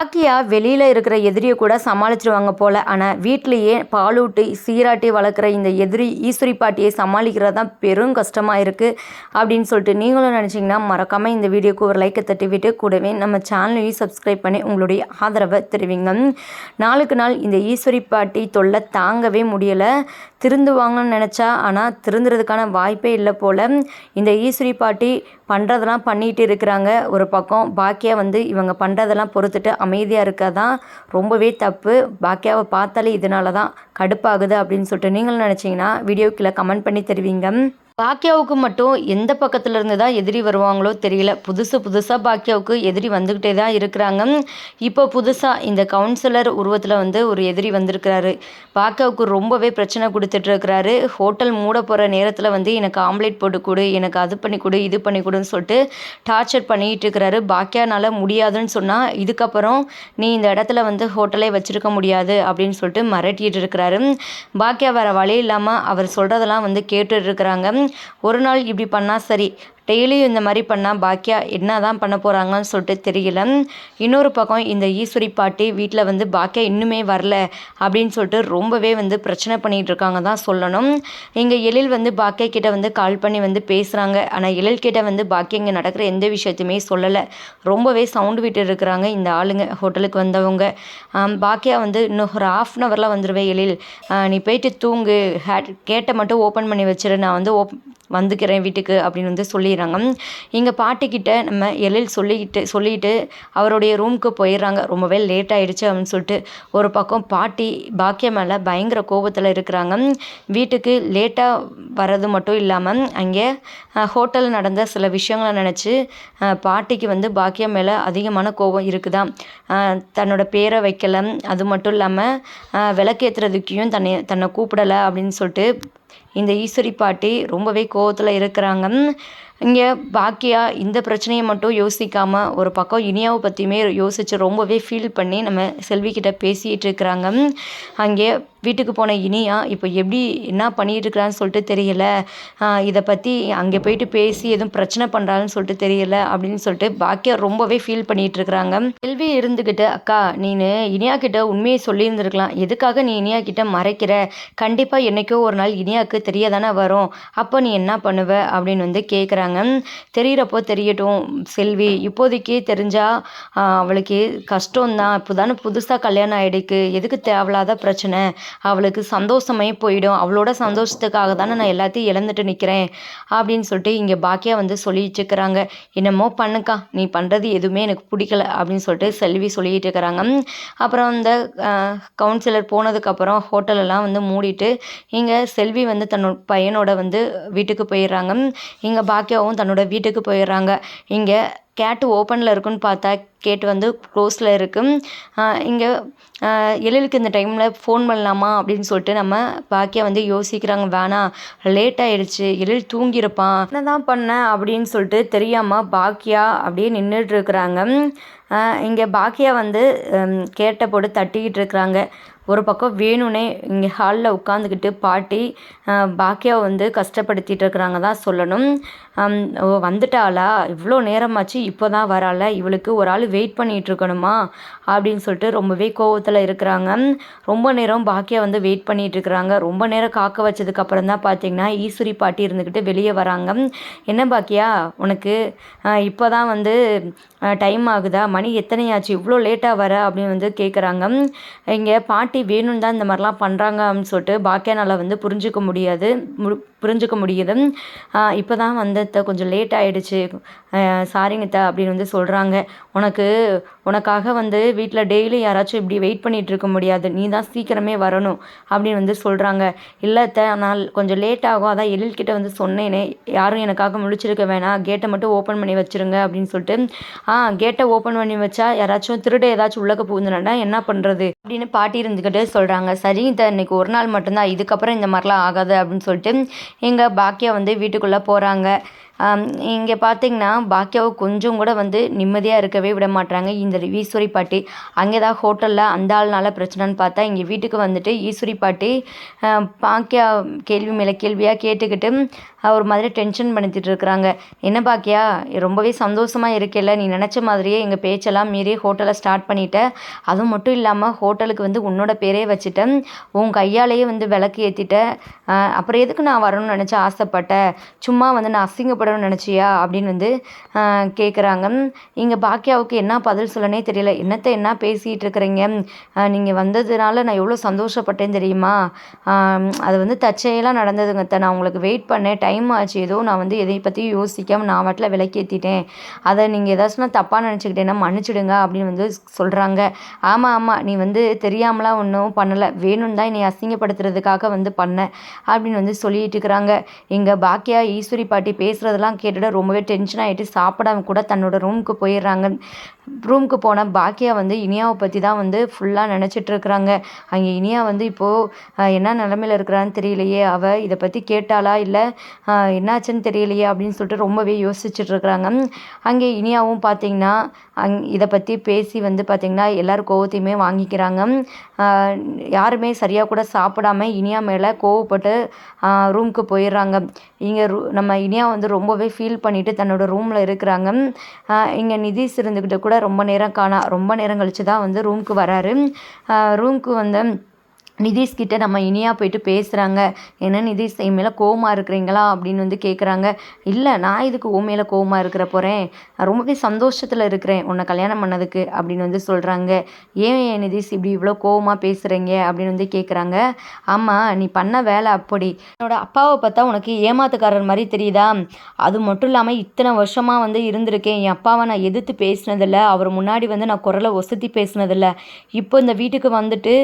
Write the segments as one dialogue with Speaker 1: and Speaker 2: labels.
Speaker 1: பாக்கியா வெளியில் இருக்கிற எதிரியை கூட சமாளிச்சிருவாங்க போல். ஆனால் வீட்டிலேயே பாலூட்டி சீராட்டி வளர்க்குற இந்த எதிரி ஈஸ்வரி பாட்டியை சமாளிக்கிறது தான் பெரும் கஷ்டமாக இருக்குது அப்படின்னு சொல்லிட்டு நீங்களும் நினச்சிங்கன்னா மறக்காமல் இந்த வீடியோக்கு ஒரு லைக்கை தட்டி விட்டு கூடவே நம்ம சேனலையும் சப்ஸ்கிரைப் பண்ணி உங்களுடைய ஆதரவை தெரிவிங்க. நாளுக்கு நாள் இந்த ஈஸ்வரி பாட்டி தொல்லை தாங்கவே முடியலை. திருந்துவாங்கன்னு நினச்சா ஆனால் திருந்துறதுக்கான வாய்ப்பே இல்லை போல். இந்த ஈஸ்வரி பாட்டி பண்ணுறதெல்லாம் பண்ணிகிட்டு இருக்கிறாங்க. ஒரு பக்கம் பாக்கியா வந்து இவங்க பண்ணுறதெல்லாம் பொறுத்துட்டு அமைதியாக இருக்க தான் ரொம்பவே தப்பு. பாக்கியாவை பார்த்தாலே இதனால தான் கடுப்பாகுது அப்படின்னு சொல்லிட்டு நீங்களும் நினச்சிங்கன்னா வீடியோ கீழே கமெண்ட் பண்ணி தருவீங்க. பாக்கியாவுக்கு மட்டும் எந்த பக்கத்துல இருந்து தான் எதிரி வருவாங்களோ தெரியல. புதுசு புதுசாக பாக்கியாவுக்கு எதிரி வந்துக்கிட்டே தான் இருக்கிறாங்க. இப்போ புதுசாக இந்த கவுன்சிலர் உருவத்தில் வந்து ஒரு எதிரி வந்திருக்கிறாரு. பாக்கியாவுக்கு ரொம்பவே பிரச்சனை கொடுத்துட்டு இருக்கிறாரு. ஹோட்டல் மூட போகிற நேரத்தில் வந்து எனக்கு ஆம்லேட் போட்டு கொடு எனக்கு அது பண்ணி கொடு இது பண்ணி கொடுன்னு சொல்லிட்டு டார்ச்சர் பண்ணிகிட்டு இருக்கிறாரு. பாக்கியானால் முடியாதுன்னு சொன்னால் இதுக்கப்புறம் நீ இந்த இடத்துல வந்து ஹோட்டலே வச்சுருக்க முடியாது அப்படின்னு சொல்லிட்டு மிரட்டிட்டு இருக்கிறாரு. பாக்கியா வேறு வழி இல்லாமல் அவர் சொல்கிறதெல்லாம் வந்து கேட்டுட்டு இருக்கிறாங்க. ஒரு நாள் இப்படி பண்ணால் சரி. டெய்லியும் இந்த மாதிரி பண்ணால் பாக்கியா என்ன தான் பண்ண போகிறாங்கன்னு சொல்லிட்டு தெரியல. இன்னொரு பக்கம் இந்த ஈஸ்வரி பாட்டி வீட்டில் வந்து பாக்கியா இன்னுமே வரல அப்படின்னு சொல்லிட்டு ரொம்பவே வந்து பிரச்சனை பண்ணிகிட்டு இருக்காங்க தான் சொல்லணும். இங்கே எழில் வந்து பாக்கியா கிட்ட வந்து கால் பண்ணி வந்து பேசுகிறாங்க ஆனால் எழில் கிட்ட வந்து பாக்கியா இங்கே நடக்கிற எந்த விஷயத்தையுமே சொல்லலை. ரொம்பவே சவுண்டு விட்டு இருக்கிறாங்க இந்த ஆளுங்க ஹோட்டலுக்கு வந்தவங்க. பாக்கியா வந்து இன்னும் ஒரு ஆஃப் அன் ஹவரில் வந்துடுவேன் எழில். நீ போயிட்டு தூங்கு. ஹேட் கேட்டை மட்டும் ஓப்பன் பண்ணி வச்சிரு. நான் வந்து ஓப் வந்துக்கிறேன் வீட்டுக்கு அப்படின்னு வந்து சொல்லிடுறாங்க. எங்கள் பாட்டிக்கிட்ட நம்ம எழில் சொல்லிக்கிட்டு சொல்லிட்டு அவருடைய ரூமுக்கு போயிடுறாங்க. ரொம்பவே லேட் ஆகிடுச்சு அப்படின்னு சொல்லிட்டு ஒரு பக்கம் பாட்டி பாக்கிய மேலே பயங்கர கோபத்தில் இருக்கிறாங்க. வீட்டுக்கு லேட்டாக வர்றது மட்டும் இல்லாமல் அங்கே ஹோட்டல் நடந்த சில விஷயங்களை நினச்சி பாட்டிக்கு வந்து பாக்கியம் மேலே அதிகமான கோபம் இருக்குதா? தன்னோட பேரை வைக்கலை. அது மட்டும் இல்லாமல் விளக்கேற்றுறதுக்கையும் தன்னை தன்னை கூப்பிடலை அப்படின்னு சொல்லிட்டு இந்த ஈஸ்வரி பாட்டி ரொம்பவே கோவத்தில் இருக்கிறாங்க. இங்கே பாக்கியா இந்த பிரச்சனையை மட்டும் யோசிக்காமல் ஒரு பக்கம் இனியாவை பற்றியுமே யோசித்து ரொம்பவே ஃபீல் பண்ணி நம்ம செல்விக்கிட்ட பேசிகிட்டு இருக்கிறாங்க. அங்கே வீட்டுக்கு போன இனியா இப்போ எப்படி என்ன பண்ணிகிட்டு இருக்கிறான்னு சொல்லிட்டு தெரியல. இதை பற்றி அங்கே போயிட்டு பேசி எதுவும் பிரச்சனை பண்ணுறான்னு சொல்லிட்டு தெரியல அப்படின்னு சொல்லிட்டு பாக்கியா ரொம்பவே ஃபீல் பண்ணிகிட்டு இருக்கிறாங்க. செல்வி இருந்துக்கிட்டு அக்கா நீனு இனியா கிட்ட உண்மையை சொல்லியிருந்துருக்கலாம். எதுக்காக நீ இனியா கிட்ட மறைக்கிற? கண்டிப்பாக என்னைக்கோ ஒரு நாள் இனியாவுக்கு தெரிய தானே வரும். அப்போ நீ என்ன பண்ணுவ? அப்படின்னு வந்து கேட்குறாங்க தெரியிறப்போ தெரியட்டும் செல்வி. இப்போதைக்கு தெரிஞ்சால் அவளுக்கு கஷ்டம்தான். இப்போ தானே புதுசாக கல்யாணம் ஆகிடுக்கு எதுக்கு தேவையில்லாத பிரச்சனை? அவளுக்கு சந்தோஷமே போயிடும். அவளோட சந்தோஷத்துக்காக தானே நான் எல்லாத்தையும் இழந்துட்டு நிற்கிறேன் அப்படின்னு சொல்லிட்டு இங்கே பாக்கியா வந்து சொல்லிட்டு இருக்கிறாங்க. என்னமோ பண்ணுக்கா. நீ பண்ணுறது எதுவுமே எனக்கு பிடிக்கல அப்படின்னு சொல்லிட்டு செல்வி சொல்லிட்டு இருக்கிறாங்க. அப்புறம் இந்த கவுன்சிலர் போனதுக்கப்புறம் ஹோட்டலெல்லாம் வந்து மூடிட்டு இங்கே செல்வி வந்து தன்னோட பையனோட வந்து வீட்டுக்கு போயிடுறாங்க. இங்கே ஈஸியாகவும் தன்னோட வீட்டுக்கு போயிடுறாங்க. இங்கே கேட்டு ஓப்பனில் இருக்குன்னு பார்த்தா கேட் வந்து க்ளோஸில் இருக்குது இங்கே எழிலுக்கு இந்த டைமில் ஃபோன் பண்ணலாமா அப்படின்னு சொல்லிட்டு நம்ம பாக்கியா வந்து யோசிக்கிறாங்க. வேணாம் லேட் ஆயிடுச்சு. எழில் தூங்கியிருப்பான். என்ன தான் பண்ணேன் அப்படின்னு சொல்லிட்டு தெரியாமல் பாக்கியா அப்படியே நின்றுட்டு இருக்கிறாங்க. இங்கே பாக்கியா வந்து கேட்ட கேட்டை போட்டு தட்டிக்கிட்டு இருக்கிறாங்க. ஒரு பக்கம் வேணும்னே இங்கே ஹாலில் உட்காந்துக்கிட்டு பாட்டி பாக்கியாவை வந்து கஷ்டப்படுத்திட்டு இருக்கிறாங்க தான் சொல்லணும். வந்துட்டாளா? இவ்வளோ நேரமாச்சு இப்போ தான் வரால இவளுக்கு ஒரு ஆள் வெயிட் பண்ணிகிட்டு இருக்கணுமா? அப்படின்னு சொல்லிட்டு ரொம்பவே கோவத்தில் இருக்கிறாங்க. ரொம்ப நேரம் பாக்கியா வந்து வெயிட் பண்ணிகிட்டு இருக்கிறாங்க. ரொம்ப நேரம் காக்க வச்சதுக்கப்புறம் தான் பார்த்தீங்கன்னா ஈஸ்வரி பாட்டி இருந்துக்கிட்டு வெளியே வராங்க. என்ன பாக்கியா? உனக்கு இப்போ தான் வந்து டைம் ஆகுதா? மணி எத்தனை ஆச்சு இவ்வளோ லேட்டாக வர? அப்படின்னு வந்து கேட்குறாங்க இங்கே பாட்டி வேணும்னு தான் இந்த மாதிரிலாம் பண்ணுறாங்க அப்படின்னு சொல்லிட்டு பாக்கியானால் வந்து புரிஞ்சுக்க முடியாது. மு புரிஞ்சுக்க முடியுது. இப்போ தான் வந்தத்த அத்தை கொஞ்சம் லேட் ஆகிடுச்சு சாரிங்கத்த அப்படின்னு வந்து சொல்கிறாங்க உனக்கு உனக்காக வந்து வீட்டில் டெய்லி யாராச்சும் இப்படி வெயிட் பண்ணிகிட்டு இருக்க முடியாது. நீ தான் சீக்கிரமே வரணும் அப்படின்னு வந்து சொல்கிறாங்க இல்லைத்த நான் கொஞ்சம் லேட் ஆகும். அதான் எழில்கிட்ட வந்து சொன்னேனே. யாரும் எனக்காக முழிச்சிருக்க வேணாம். கேட்டை மட்டும் ஓப்பன் பண்ணி வச்சிருங்க அப்படின்னு சொல்லிட்டு ஆ கேட்டை ஓப்பன் பண்ணி வச்சா யாராச்சும் திருட ஏதாச்சும் உள்ளக்க புகுந்துனா என்ன பண்ணுறது அப்படின்னு பாட்டி இருந்துக்கிட்டு சொல்கிறாங்க சரி இதை இன்னைக்கு ஒரு நாள் மட்டும்தான். இதுக்கப்புறம் இந்த மாதிரிலாம் ஆகாது அப்படின்னு சொல்லிட்டு எங்கள் பாக்கியா வந்து வீட்டுக்குள்ளே போகிறாங்க இங்கே பார்த்தீங்கன்னா பாக்கியாவை கொஞ்சம் கூட வந்து நிம்மதியாக இருக்கவே விட மாட்டாங்க இந்த ஈஸ்வரி பாட்டி அங்கே தான் ஹோட்டலில் அந்த ஆள்னால பிரச்சனைன்னு பார்த்தா இங்கே வீட்டுக்கு வந்துட்டு ஈஸ்வரி பாட்டி பாக்கியா கேள்வி மேலே கேள்வியாக கேட்டுக்கிட்டு ஒரு மாதிரி டென்ஷன் பண்ணிட்டு இருக்கிறாங்க. என்ன பாக்கியா ரொம்பவே சந்தோஷமாக இருக்கேல்ல நீ நினச்ச மாதிரியே எங்கள் பேச்செல்லாம் மீறி ஹோட்டலை ஸ்டார்ட் பண்ணிட்ட. அதுவும் மட்டும் இல்லாமல் ஹோட்டலுக்கு வந்து உன்னோட பேரே வச்சுட்டேன் உன் கையாலேயே வந்து விளக்கு ஏற்றிட்ட அப்புறம் எதுக்கு நான் வரணும்னு நினச்சி ஆசைப்பட்டேன் சும்மா வந்து நான் அசிங்கப்படணும்னு நினச்சியா? அப்படின்னு வந்து கேட்குறாங்க இங்கே பாக்கியாவுக்கு என்ன பதில் சொல்லனே தெரியல. என்னத்தை என்ன பேசிகிட்டு இருக்கிறீங்க? நீங்கள் வந்ததுனால நான் எவ்வளோ சந்தோஷப்பட்டேன் தெரியுமா? அது வந்து தச்சையெல்லாம் நடந்ததுங்க நான் உங்களுக்கு வெயிட் பண்ணேன். டைம் ஆச்சு. ஏதோ நான் வந்து எதை பற்றியும் யோசிக்காமல் நான் வாட்டில் விளக்கேற்றிட்டேன் அதை நீங்கள் ஏதாச்சும் நான் தப்பாக நினச்சிக்கிட்டேன்னா மன்னிச்சிடுங்க அப்படின்னு வந்து சொல்கிறாங்க ஆமாம் ஆமாம் நீ வந்து தெரியாமலாம் ஒன்றும் பண்ணலை. வேணும் தான் என்னை அசிங்கப்படுத்துறதுக்காக வந்து பண்ண அப்படின்னு வந்து சொல்லிட்டு இருக்கிறாங்க. எங்கள் பாக்கியா ஈஸ்வரி பாட்டி சொல்கிறதெல்லாம் கேட்டுட்டு ரொம்பவே டென்ஷன் ஆகிட்டு சாப்பிடாம கூட தன்னோட ரூமுக்கு போயிடுறாங்க. ரூமுக்கு போன பாக்கியா வந்து இனியாவை பற்றி தான் வந்து ஃபுல்லாக நினச்சிட்ருக்குறாங்க அங்கே இனியா வந்து இப்போது என்ன நிலமையில இருக்கிறான்னு தெரியலையே. அவள் இதை பற்றி கேட்டாளா இல்லை என்னாச்சுன்னு தெரியலையே அப்படின்னு சொல்லிட்டு ரொம்பவே யோசிச்சுட்ருக்குறாங்க அங்கே இனியாவும் பார்த்தீங்கன்னா அங் இதை பற்றி பேசி வந்து பார்த்திங்கன்னா எல்லோரும் கோவத்தையுமே வாங்கிக்கிறாங்க. யாருமே சரியாக கூட சாப்பிடாம இனியா மேலே கோவப்பட்டு ரூமுக்கு போயிடுறாங்க. இங்கே ரூ நம்ம இனியா வந்து ரொம்ப ரொம்பவே ஃபீல் பண்ணிவிட்டு தன்னோட ரூமில் இருக்கிறாங்க. இங்கே நிதிஷ் இருந்துக்கிட்டு கூட ரொம்ப நேரம் காணா ரொம்ப நேரம் கழித்து தான் வந்து ரூமுக்கு வராரு. ரூமுக்கு வந்து நிதிஷ்கிட்ட நம்ம இனியா போயிட்டு பேசுகிறாங்க ஏன்னா நிதிஷ் என் மேலே கோவமாக இருக்கிறீங்களா? அப்படின்னு வந்து கேட்குறாங்க இல்லை நான் இதுக்கு உன் மேலே கோவமாக இருக்கிற போகிறேன் ரொம்பவே சந்தோஷத்தில் இருக்கிறேன் உன்னை கல்யாணம் பண்ணதுக்கு அப்படின்னு வந்து சொல்கிறாங்க ஏன் நிதிஷ் இப்படி இவ்வளோ கோவமாக பேசுகிறீங்க அப்படின்னு வந்து கேட்குறாங்க ஆமாம் நீ பண்ண வேலை அப்படி. என்னோட அப்பாவை பார்த்தா உனக்கு ஏமாத்துக்காரர் மாதிரி தெரியுதா? அது மட்டும் இல்லாமல் இத்தனை வருஷமாக வந்து இருந்திருக்கேன். என் அப்பாவை நான் எதிர்த்து பேசினதில்லை. அவர் முன்னாடி வந்து நான் குரலை ஒசத்தி பேசினதில்லை. இப்போ இந்த வீட்டுக்கு வந்துட்டு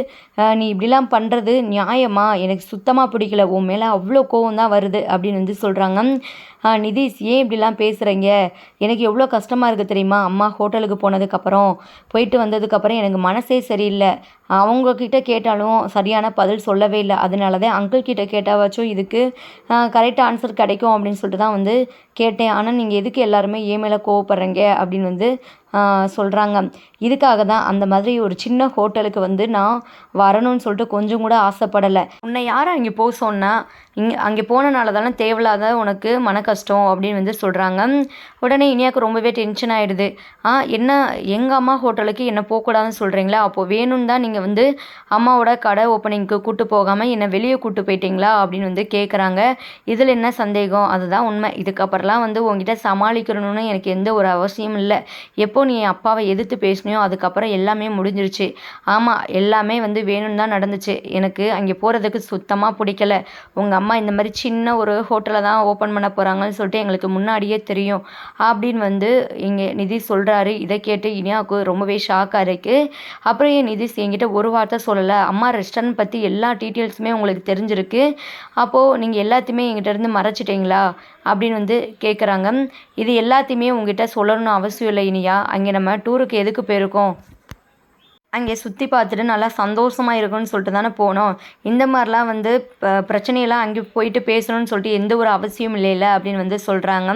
Speaker 1: நீ இப்படிலாம் பண்ணுறது நியாயமா? எனக்கு சுத்தமாக பிடிக்கல. உன் மேலே அவ்வளோ கோவம் தான் வருது அப்படின்னு வந்து சொல்கிறாங்க நிதிஷ் ஏன் இப்படிலாம் பேசுகிறீங்க எனக்கு எவ்வளோ கஷ்டமாக இருக்குது தெரியுமா? அம்மா ஹோட்டலுக்கு போனதுக்கப்புறம் போயிட்டு வந்ததுக்கப்புறம் எனக்கு மனசே சரியில்லை. அவங்கக்கிட்ட கேட்டாலும் சரியான பதில் சொல்லவே இல்லை. அதனால தான் அங்கிள் கிட்ட கேட்டாவாச்சும் இதுக்கு கரெக்டாக ஆன்சர் கிடைக்கும் அப்படின்னு சொல்லிட்டு தான் வந்து கேட்டேன். ஆனால் நீங்கள் எதுக்கு எல்லாருமே ஏன் மேலே கோவப்படுறீங்க? அப்படின்னு வந்து சொல்கிறாங்க இதுக்காக தான் அந்த மாதிரி ஒரு சின்ன ஹோட்டலுக்கு வந்து நான் வரணும்னு சொல்லிட்டு கொஞ்சம் கூட ஆசைப்படலை. உன்னை யாரும் அங்கே போக சொன்னால் இங்கே அங்கே போனனால தானே தேவையில்லாத உனக்கு மன கஷ்டம் அப்படின்னு வந்து சொல்கிறாங்க உடனே இனியாவுக்கு ரொம்பவே டென்ஷன் ஆகிடுது ஆ என்ன எங்கள் அம்மா ஹோட்டலுக்கு என்ன போகக்கூடாதுன்னு சொல்கிறீங்களா அப்போது வேணும்னு தான் நீங்கள் வந்து அம்மாவோட கடை ஓப்பனிங்க்கு கூட்டு போகாமல் என்னை வெளியே கூட்டு போயிட்டீங்களா? அப்படின்னு வந்து கேட்குறாங்க இதில் என்ன சந்தேகம்? அதுதான் உண்மை. இதுக்கப்புறம்லாம் வந்து உங்ககிட்ட சமாளிக்கணும்னு எனக்கு எந்த ஒரு அவசியம் இல்லை. எப்போ நீ என் அப்பாவை எதிர்த்து பேசினியோ அதுக்கப்புறம் எல்லாமே முடிஞ்சிருச்சு. ஆமாம் எல்லாமே வந்து வேணும்னு தான் நடந்துச்சு. எனக்கு அங்கே போகிறதுக்கு சுத்தமாக பிடிக்கல. உங்கள் அம்மா இந்த மாதிரி சின்ன ஒரு ஹோட்டலை தான் ஓப்பன் பண்ண போகிறாங்கன்னு சொல்லிட்டு எங்களுக்கு முன்னாடியே தெரியும். அப்படின்னு வந்து இங்கே நிதிஷ் சொல்கிறாரு இதை கேட்டு இனியாவுக்கு ரொம்பவே ஷாக்காக இருக்குது அப்புறம் ஏன் நிதிஷ் என்கிட்ட ஒரு வார்த்தை சொல்லலை? அம்மா ரெஸ்டாரண்ட் பற்றி எல்லா டீட்டெயில்ஸுமே உங்களுக்கு தெரிஞ்சிருக்கு. அப்போது நீங்கள் எல்லாத்தையுமே என்கிட்ட மறைச்சிட்டிங்களா மறைச்சிட்டீங்களா? அப்படின்னு வந்து கேட்குறாங்க இது எல்லாத்தையுமே உங்ககிட்ட சொல்லணும்னு அவசியம் இல்லை இனியா. அங்கே நம்ம டூருக்கு எதுக்கு போயிருக்கோம்? அங்கே சுற்றி பார்த்துட்டு நல்லா சந்தோஷமாக இருக்கும்னு சொல்லிட்டு தானே போனோம். இந்த மாதிரிலாம் வந்து பிரச்சனையெல்லாம் அங்கே போயிட்டு பேசணும்னு சொல்லிட்டு எந்த ஒரு அவசியம் இல்லைல்ல அப்படின்னு வந்து சொல்கிறாங்க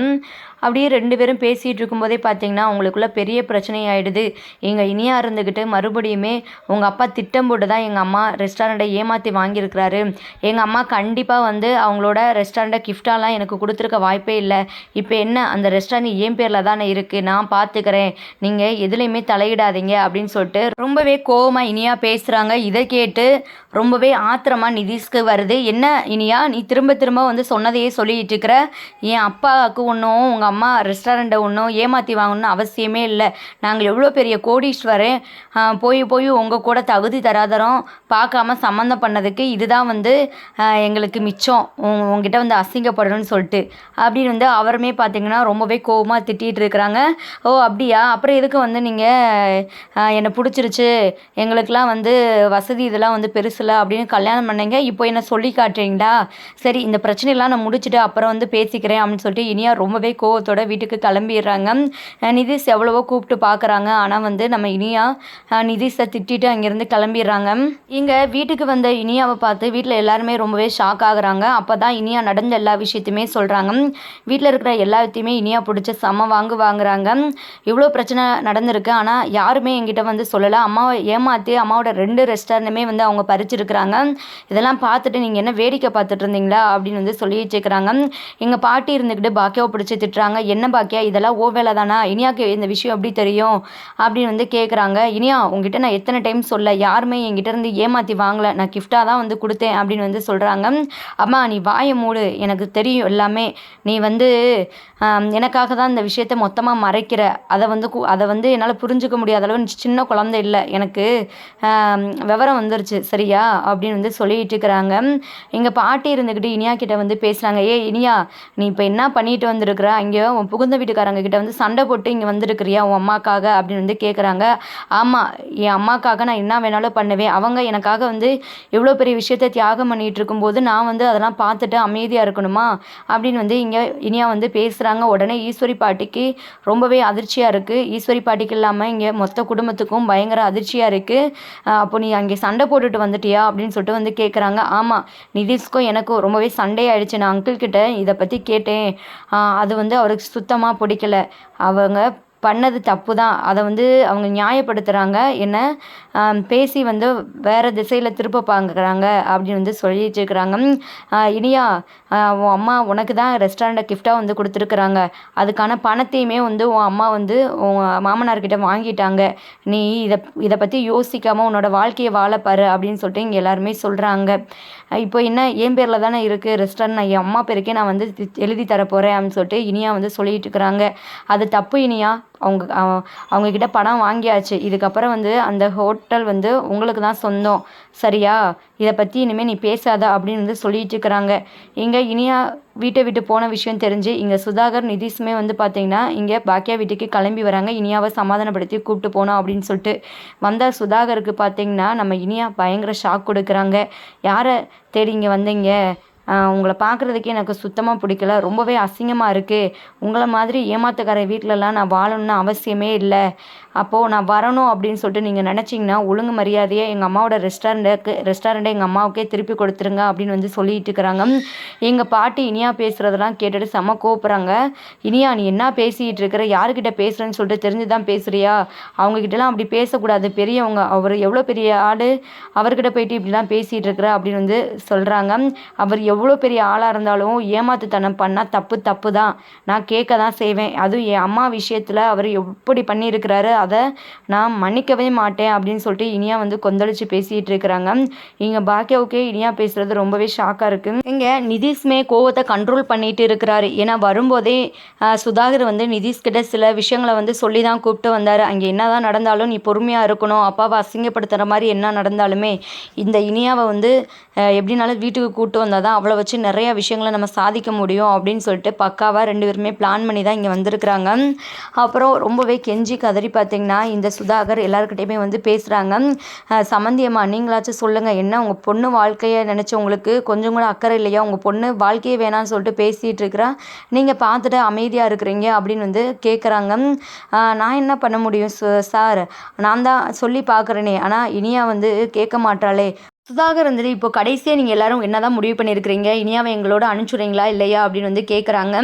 Speaker 1: அப்படியே ரெண்டு பேரும் பேசிகிட்டு இருக்கும்போதே பார்த்தீங்கன்னா அவங்களுக்குள்ள பெரிய பிரச்சனை ஆகிடுது எங்கள் இனியாக இருந்துக்கிட்டு மறுபடியுமே உங்கள் அப்பா திட்டம் போட்டு தான் எங்கள் அம்மா ரெஸ்டாரண்ட்டை ஏமாற்றி வாங்கியிருக்கிறாரு. எங்கள் அம்மா கண்டிப்பாக வந்து அவங்களோட ரெஸ்டாரண்ட்டை கிஃப்டாலாம் எனக்கு கொடுத்துருக்க வாய்ப்பே இல்லை. இப்போ என்ன? அந்த ரெஸ்டாரண்ட் என் பேரில் தானே இருக்குது நான் பார்த்துக்கிறேன் நீங்கள் எதுலேயுமே தலையிடாதீங்க அப்படின்னு சொல்லிட்டு ரொம்பவே கோவமாக இனியாக பேசுகிறாங்க இதை கேட்டு ரொம்பவே ஆத்திரமா நிதிஷ்க்கு வருது. என்ன இனியா? நீ திரும்ப திரும்ப வந்து சொன்னதையே சொல்லிட்டு இருக்கிற? என் அப்பாவுக்கு ஒன்றும் உங்கள் அம்மா ரெஸ்டாரண்ட்டை ஒன்றும் ஏமாற்றி வாங்கணும்னு அவசியமே இல்லை. நாங்கள் எவ்வளோ பெரிய கோடீஸ்வரன்? போய் போய் உங்கள் கூட தகுதி தராதரம் பார்க்காம சம்மந்தம் பண்ணதுக்கு இதுதான் வந்து எங்களுக்கு மிச்சம். உங் உங்ககிட்ட வந்து அசிங்கப்படணும்னு சொல்லிட்டு. அப்படின்னு வந்து அவருமே பார்த்தீங்கன்னா ரொம்பவே கோவமாக திட்டிகிட்டு இருக்கிறாங்க. ஓ அப்படியா? அப்புறம் எதுக்கு வந்து நீங்கள் என்னை பிடிச்சிருச்சு? எங்களுக்கெலாம் வந்து வசதி இதெல்லாம் வந்து பெருசில் அப்படின்னு கல்யாணம் பண்ணீங்க. இப்போ என்ன சொல்லி காட்டுறீங்களா? சரி இந்த பிரச்சனையெல்லாம் நான் முடிச்சுட்டு அப்புறம் வந்து பேசிக்கிறேன் அப்படின்னு சொல்லிட்டு இனியா ரொம்பவே கோ கோவத்தோட வீட்டுக்கு கிளம்பிடுறாங்க. நிதிஷ் எவ்வளவோ கூப்பிட்டு பார்க்குறாங்க. ஆனால் வந்து நம்ம இனியா நிதிஷை திட்டிட்டு அங்கேருந்து கிளம்பிடுறாங்க. இங்கே வீட்டுக்கு வந்த இனியாவை பார்த்து வீட்டில் எல்லாருமே ரொம்பவே ஷாக் ஆகுறாங்க. அப்போ தான் இனியா நடந்த எல்லா விஷயத்தையுமே சொல்கிறாங்க வீட்டில் இருக்கிற எல்லாத்தையுமே இனியா பிடிச்ச செம்ம வாங்கு வாங்குறாங்க. இவ்வளோ பிரச்சனை நடந்திருக்கு. ஆனால் யாருமே என்கிட்ட வந்து சொல்லலை. அம்மாவை ஏமாற்றி அம்மாவோட ரெண்டு ரெஸ்டாரண்ட்டுமே வந்து அவங்க பறிச்சிருக்கிறாங்க. இதெல்லாம் பார்த்துட்டு நீங்கள் என்ன வேடிக்கை பார்த்துட்டு இருந்தீங்களா? அப்படின்னு வந்து சொல்லி வச்சுக்கிறாங்க எங்கள் பாட்டி இருந்துக்கிட்டு பாக்கியாவை பிடிச்சி திட்டுறாங்க. என்ன பாக்கியா இதெல்லாம் ஓ வேலை தானா இனியாக்கு இந்த விஷயம் எப்படி தெரியும்? அப்படின்னு வந்து கேட்குறாங்க இனியா உங்ககிட்ட நான் எத்தனை டைம் சொல்ல யாருமே என்கிட்ட இருந்து ஏமாற்றி வாங்கலை. நான் கிஃப்டாக தான் வந்து கொடுத்தேன் அப்படின்னு வந்து சொல்கிறாங்க அம்மா நீ வாயை மூடு. எனக்கு தெரியும் எல்லாமே. நீ வந்து எனக்காக தான் இந்த விஷயத்த மொத்தமாக மறைக்கிற. அதை வந்து கு- அதை வந்து என்னால் புரிஞ்சுக்க முடியாத அளவு சின்ன குழந்தை இல்லை. எனக்கு விவரம் வந்துருச்சு. சரியா? அப்படின்னு வந்து சொல்லிட்டு இருக்கிறாங்க. எங்கள் பாட்டி இருந்துக்கிட்டு இனியா கிட்ட வந்து பேசுகிறாங்க ஏ இனியா நீ இப்போ என்ன பண்ணிட்டு வந்திருக்கிற? அங்கே உன் புகுந்த வீட்டுக்காரங்க கிட்ட வந்து சண்டை போட்டு இங்கே வந்திருக்கிறியா? உன் அம்மாக்காக அப்படின்னு வந்து கேட்குறாங்க ஆமாம் என் அம்மாக்காக நான் என்ன வேணாலும் பண்ணுவேன். அவங்க எனக்காக வந்து இவ்வளோ பெரிய விஷயத்த தியாகம் பண்ணிட்டு இருக்கும்போது நான் வந்து அதெல்லாம் பார்த்துட்டு அமைதியாக இருக்கணுமா? அப்படின்னு வந்து இங்கே இனியா வந்து பேசுகிறாங்க உடனே ஈஸ்வரி பாட்டிக்கு ரொம்பவே அதிர்ச்சியாக இருக்குது ஈஸ்வரி பாட்டிக்கு இல்லாமல் இங்கே மொத்த குடும்பத்துக்கும் பயங்கர அதிர்ச்சியாக இருக்குது அப்போ நீ அங்கே சண்டை போட்டுட்டு வந்துட்டியா? அப்படின்னு சொல்லிட்டு வந்து கேட்குறாங்க ஆமாம் நிதிஷ்க்கும் எனக்கும் ரொம்பவே சண்டே ஆயிடுச்சு நான் அங்கிள் கிட்ட இதை பற்றி கேட்டேன். அது வந்து அவருக்கு சுத்தமாக பிடிக்கல. அவங்க பண்ணது தப்பு தான் அதை வந்து அவங்க நியாயப்படுத்துகிறாங்க என்ன பேசி வந்து வேறு திசையில் திருப்ப பார்க்குறாங்க அப்படின்னு வந்து சொல்லிட்டு இருக்கிறாங்க. இனியா உன் அம்மா உனக்கு தான் ரெஸ்டாரண்ட்டை கிஃப்டாக வந்து கொடுத்துருக்குறாங்க. அதுக்கான பணத்தையுமே வந்து உன் அம்மா வந்து உன் மாமனார்கிட்ட வாங்கிட்டாங்க. நீ இதை இதை பற்றி யோசிக்காமல் உன்னோட வாழ்க்கையை வாழப்பாரு அப்படின்னு சொல்லிட்டு இங்கே எல்லாருமே சொல்கிறாங்க இப்போ என்ன என் பேரில் தானே இருக்குது ரெஸ்டாரண்ட் நான் என் அம்மா பேருக்கே நான் வந்து எழுதி தரப்போகிறேன் அப்படின்னு சொல்லிட்டு இனியா வந்து சொல்லிட்டு இருக்கிறாங்க. அது தப்பு இனியா. அவங்க அவங்கக்கிட்ட பணம் வாங்கியாச்சு. இதுக்கப்புறம் வந்து அந்த ஹோட்டல் வந்து உங்களுக்கு தான் சொந்தம். சரியா? இதை பற்றி இனிமேல் நீ பேசாத அப்படின்னு வந்து சொல்லிட்டு இருக்கிறாங்க. இங்கே இனியா வீட்டை விட்டு போன விஷயம் தெரிஞ்சு இங்கே சுதாகர் நிதிஷுமே வந்து பார்த்தீங்கன்னா இங்கே பாக்கியா வீட்டுக்கு கிளம்பி வராங்க. இனியாவை சமாதானப்படுத்தி கூப்பிட்டு போனோம் அப்படின்னு சொல்லிட்டு. வந்த சுதாகருக்கு பார்த்தீங்கன்னா நம்ம இனியா பயங்கர ஷாக் கொடுக்குறாங்க. யாரை தேடி இங்கே வந்தீங்க? உங்களை பார்க்குறதுக்கே எனக்கு சுத்தமாக பிடிக்கல. ரொம்பவே அசிங்கமாக இருக்குது உங்களை மாதிரி ஏமாத்துக்கார வீட்டிலலாம் நான் வாழணும்னு அவசியமே இல்லை. அப்போது நான் வரணும் அப்படின்னு சொல்லிட்டு நீங்கள் நினச்சிங்கன்னா ஒழுங்கு மரியாதையாக எங்கள் அம்மாவோட ரெஸ்டாரண்ட்டுக்கு ரெஸ்டாரண்ட்டை எங்கள் அம்மாவுக்கே திருப்பி கொடுத்துருங்க அப்படின்னு வந்து சொல்லிட்டு இருக்கிறாங்க எங்கள் பாட்டி இனியா பேசுகிறதெல்லாம் கேட்டுட்டு செம்ம கோப்புறாங்க இனியா நீ என்ன பேசிகிட்டு இருக்கிற? யாருக்கிட்ட பேசுகிறேன்னு சொல்லிட்டு தெரிஞ்சு தான் பேசுகிறியா அவங்கக்கிட்டலாம் அப்படி பேசக்கூடாது. பெரியவங்க அவர் எவ்வளோ பெரிய ஆள்? அவர்கிட்ட போயிட்டு இப்படிலாம் பேசிகிட்டு இருக்கிற அப்படின்னு வந்து சொல்கிறாங்க அவர் எவ்வளோ எவ்வளோ பெரிய ஆளாக இருந்தாலும் ஏமாத்துத்தனம் பண்ணால் தப்பு தப்பு தான் நான் கேட்க தான் செய்வேன். அதுவும் என் அம்மா விஷயத்தில் அவர் எப்படி பண்ணியிருக்கிறாரு அதை நான் மன்னிக்கவே மாட்டேன் அப்படின்னு சொல்லிட்டு இனியா வந்து கொந்தளிச்சு பேசிகிட்டு இருக்கிறாங்க. இங்கே பாக்கியாவுக்கே இனியா பேசுகிறது ரொம்பவே ஷாக்காக இருக்குது இங்கே நிதிஷ்மே கோவத்தை கண்ட்ரோல் பண்ணிட்டு இருக்கிறாரு. ஏன்னா வரும்போதே சுதாகர் வந்து நிதிஷ்கிட்ட சில விஷயங்களை வந்து சொல்லி தான் கூப்பிட்டு வந்தார். அங்கே என்னதான் நடந்தாலும் நீ பொறுமையாக இருக்கணும். அப்பாவை அசிங்கப்படுத்துகிற மாதிரி என்ன நடந்தாலுமே இந்த இனியாவை வந்து எப்படினாலும் வீட்டுக்கு கூப்பிட்டு வந்தால் தான் அவளை வச்சு நிறைய விஷயங்களை நம்ம சாதிக்க முடியும் அப்படின்னு சொல்லிட்டு பக்காவாக ரெண்டு பேருமே பிளான் பண்ணி தான் இங்கே வந்திருக்கிறாங்க. அப்புறம் ரொம்பவே கெஞ்சி கதறி பார்த்தீங்கன்னா இந்த சுதாகர் எல்லாருக்கிட்டையுமே வந்து பேசுகிறாங்க சம்மந்தியம்மா நீங்களாச்சும் சொல்லுங்கள் என்ன உங்கள் பொண்ணு வாழ்க்கையை நினச்சி உங்களுக்கு கொஞ்சம் கூட அக்கறை இல்லையா? உங்கள் பொண்ணு வாழ்க்கையே வேணாம்னு சொல்லிட்டு பேசிகிட்டு இருக்கிறா. நீங்கள் பார்த்துட்டு அமைதியாக இருக்கிறீங்க அப்படின்னு வந்து கேட்குறாங்க நான் என்ன பண்ண முடியும் சார்? நான் தான் சொல்லி பார்க்குறேனே. ஆனால் இனியா வந்து கேட்க மாட்டாளே. சுதாகர் இப்போ கடைசியாக நீங்கள் எல்லாரும் என்ன தான் முடிவு பண்ணியிருக்கிறீங்க? இனியாவை எங்களோட அனுப்பிச்சுறீங்களா இல்லையா? அப்படின்னு வந்து கேட்குறாங்க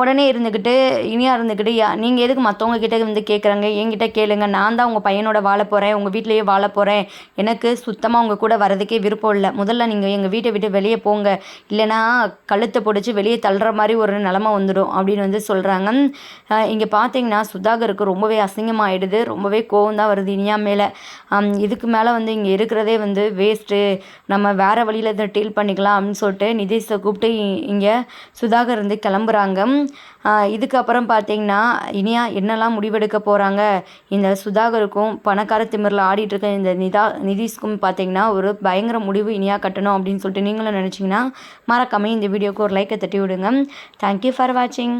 Speaker 1: உடனே இருந்துக்கிட்டு இனியா இருந்துக்கிட்டு நீங்கள் எதுக்கு மற்றவங்க கிட்ட வந்து கேட்குறாங்க என்கிட்ட கேளுங்க. நான் தான் உங்கள் பையனோட வாழ போகிறேன் உங்கள் வீட்டிலேயே வாழ போகிறேன் எனக்கு சுத்தமாக உங்கள் கூட வரதுக்கே விருப்பம் இல்லை. முதல்ல நீங்கள் எங்கள் வீட்டை விட்டு வெளியே போங்க. இல்லைன்னா கழுத்தை பிடிச்சி வெளியே தள்ளுற மாதிரி ஒரு நிலமை வந்துடும் அப்படின்னு வந்து சொல்கிறாங்க இங்கே பார்த்தீங்கன்னா சுதாகருக்கு ரொம்பவே அசிங்கமாகிடுது ரொம்பவே கோவம் தான் வருது இனியா மேலே. இதுக்கு மேலே வந்து இங்கே இருக்கிறதே வந்து வேஸ்ட்டு நம்ம வேறு வழியில் இதை டீல் பண்ணிக்கலாம் அப்படின்னு சொல்லிட்டு நிதிஷை கூப்பிட்டு இங்கே சுதாகர் வந்து கிளம்புறாங்க இதுக்கப்புறம் பார்த்தீங்கன்னா இனியா என்னெல்லாம் முடிவெடுக்க போகிறாங்க இந்த சுதாகருக்கும் பணக்கார திமிரில் ஆடிட்டு இருக்க இந்த நிதா நிதிஷ்க்கும் பார்த்தீங்கன்னா ஒரு பயங்கர முடிவு இனியா கட்டணும் அப்படின்னு சொல்லிட்டு நீங்களும் நினச்சிங்கன்னா மறக்காமல் இந்த வீடியோக்கு ஒரு லைக்கை தட்டி விடுங்க. தேங்க்யூ ஃபார் வாட்சிங்